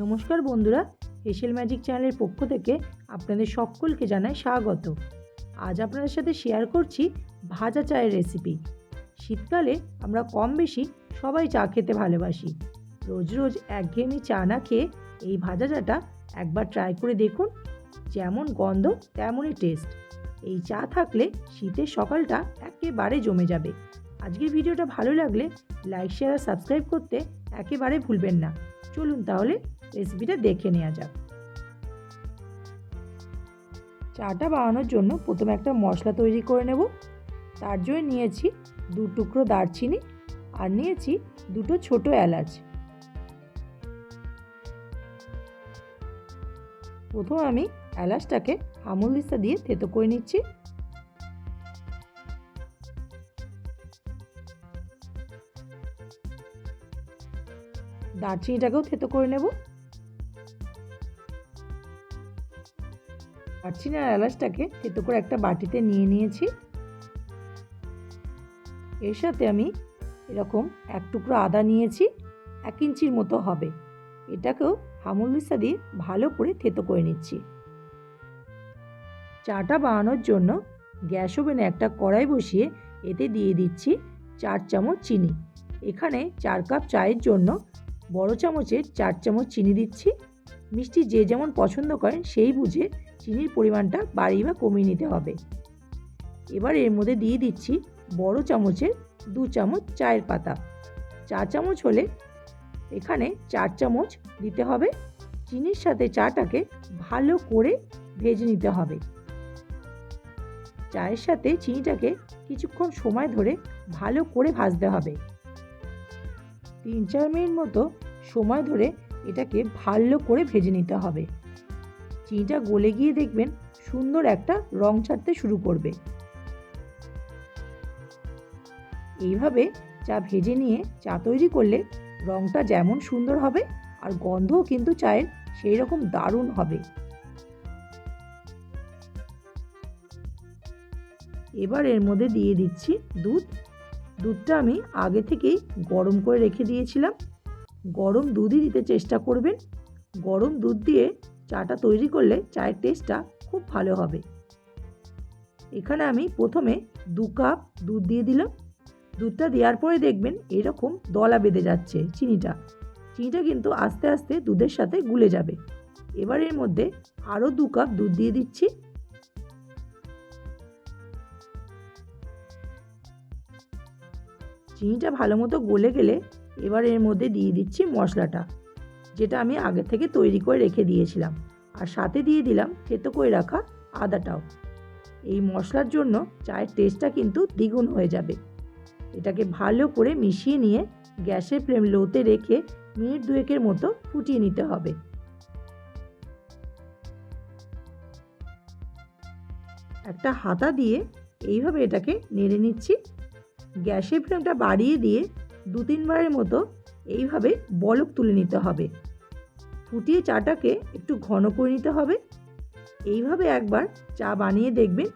নমস্কার বন্ধুরা হেসেল ম্যাজিক চ্যানেলের পক্ষ থেকে আপনাদের সকলকে জানাই স্বাগত। আজ আপনাদের সাথে শেয়ার করছি ভাজা চায়ের রেসিপি। শীতকালে আমরা কম বেশি সবাই চা খেতে ভালোবাসি। রোজ রোজ একঘেয়েমি চা না খেয়ে এই ভাজা চাটা একবার ট্রাই করে দেখুন, যেমন গন্ধ তেমনই টেস্ট এই চা থাকলে শীতের সকালটা একেবারে জমে যাবে। আজকের ভিডিওটা ভালো লাগলে লাইক শেয়ার আর সাবস্ক্রাইব করতে একেবারে ভুলবেন না। চলুন তাহলে রেসিপিটা দেখে নেওয়া যাক। চাটা বানানোর জন্য প্রথমে একটা মশলা তৈরি করে নেব। তার জন্য নিয়েছি দু টুকরো দারচিনি আর নিয়েছি দুটো ছোট এলাচ। প্রথম আমি এলাচটাকে আমুল দিস্তা দিয়ে থেতো করে নিচ্ছি। দারচিনিটাকেও থেতো করে নেব। দারচিনি আর এলাচটাকে থেতো করে একটা বাটিতে নিয়ে নিয়েছি। এর সাথে আমি এরকম এক টুকরো আদা নিয়েছি, এক ইঞ্চির মতো হবে। এটাকেও হামুল দিস্তা দিয়ে ভালো করে থেতো করে নিচ্ছি। চাটা বানানোর জন্য গ্যাস ওভেনে একটা কড়াই বসিয়ে এতে দিয়ে দিচ্ছি চার চামচ চিনি। এখানে চার কাপ চায়ের জন্য বড় চামচের চার চামচ চিনি দিচ্ছি। মিষ্টি যে যেমন পছন্দ করেন সেই বুঝে চিনির পরিমাণটা বাড়িয়ে বা কমিয়ে নিতে হবে। এবার এর মধ্যে দিয়ে দিচ্ছি বড় চামচের দু চামচ চায়ের পাতা। চা চামচ হলে এখানে চার চামচ দিতে হবে। চিনির সাথে চাটাকে ভালো করে ভেজে নিতে হবে। চায়ের সাথে চিনিটাকে কিছুক্ষণ সময় ধরে ভালো করে ভাজতে হবে। তিন চার মিনিট মতো সময় ধরে এটাকে ভালো করে ভেজে নিতে হবে। চিনিটা গলে গিয়ে দেখবেন সুন্দর একটা রং ছাড়তে শুরু করবে। এইভাবে চা ভেজে নিয়ে চা তৈরি করলে রংটা যেমন সুন্দর হবে আর গন্ধও কিন্তু চায়ের সেই রকম দারুণ হবে। এবার এর মধ্যে দিয়ে দিচ্ছি দুধ। দুধটা আমি আগে থেকেই গরম করে রেখে দিয়েছিলাম। গরম দুধই দিতে চেষ্টা করবেন। গরম দুধ দিয়ে চাটা তৈরি করলে চায়ের টেস্টটা খুব ভালো হবে। এখানে আমি প্রথমে দু কাপ দুধ দিয়ে দিলাম। দুধটা দেওয়ার পরে দেখবেন এরকম দলা বেঁধে যাচ্ছে চিনিটা। চিনিটা কিন্তু আস্তে আস্তে দুধের সাথে গুলে যাবে। এবার এর মধ্যে আরও দু কাপ দুধ দিয়ে দিচ্ছি। চিনিটা ভালো মতো গলে গেলে এবার এর মধ্যে দিয়ে দিচ্ছি মশলাটা। যেটা আমি আগে থেকে তৈরি করে রেখে দিয়েছিলাম। আর সাথে দিয়ে দিলাম থেতো করে রাখা আদাটাও। এই মশলার জন্য চায়ের টেস্টটা কিন্তু দ্বিগুণ হয়ে যাবে। এটাকে ভালো করে মিশিয়ে নিয়ে গ্যাসের ফ্লেম লোতে রেখে মিনিট দুয়েকের মতো ফুটিয়ে নিতে হবে। একটা হাতা দিয়ে এইভাবে এটাকে নেড়ে নিচ্ছি। গ্যাসের ফ্লেমটা বাড়িয়ে দিয়ে দু তিনবারের মতো এইভাবে বলক তুলে নিতে হবে। ফুটিয়ে চাটাকে একটু ঘন করে নিতে হবে। এইভাবে একবার চা বানিয়ে দেখবেন,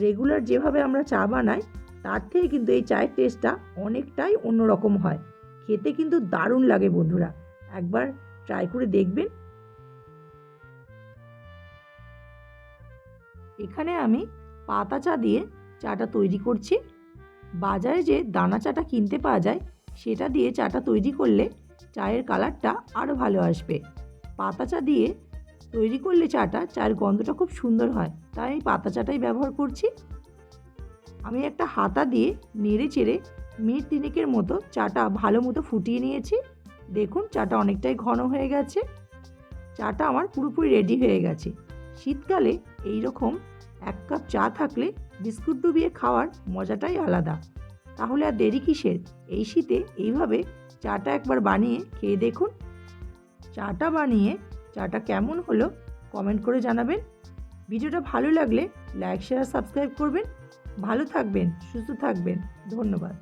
রেগুলার যেভাবে আমরা চা বানাই, তার থেকে কিন্তু এই চায়ের টেস্টটা অনেকটাই অন্যরকম হয়। খেতে কিন্তু দারুণ লাগে বন্ধুরা। একবার ট্রাই করে দেখবেন। এখানে আমি পাতা চা দিয়ে চাটা তৈরি করছি। বাজারে যে দানা চাটা কিনতে পাওয়া যায় সেটা দিয়ে চাটা তৈরি করলে চায়ের কালারটা আরও ভালো আসবে। পাতা চা দিয়ে তৈরি করলে চাটা, চায়ের গন্ধটা খুব সুন্দর হয়। তাই আমি পাতা চাটাই ব্যবহার করছি। আমি একটা হাতা দিয়ে নেড়ে চেড়ে মিনিট তিনেকের মতো চাটা ভালো মতো ফুটিয়ে নিয়েছি। দেখুন, চাটা অনেকটাই ঘন হয়ে গেছে। চাটা আমার পুরোপুরি রেডি হয়ে গেছে। শীতকালে এই রকম এক কাপ চা থাকলে বিস্কুট ডুবিয়ে খাওয়ার মজাটাই আলাদা। তাহলে আর দেরি কিসের? এই শীতে এইভাবে চাটা একবার বানিয়ে খেয়ে দেখুন। চাটা বানিয়ে চাটা কেমন হলো কমেন্ট করে জানাবেন। ভিডিওটা ভালো লাগলে লাইক, শেয়ার, সাবস্ক্রাইব করবেন। ভালো থাকবেন, সুস্থ থাকবেন। ধন্যবাদ।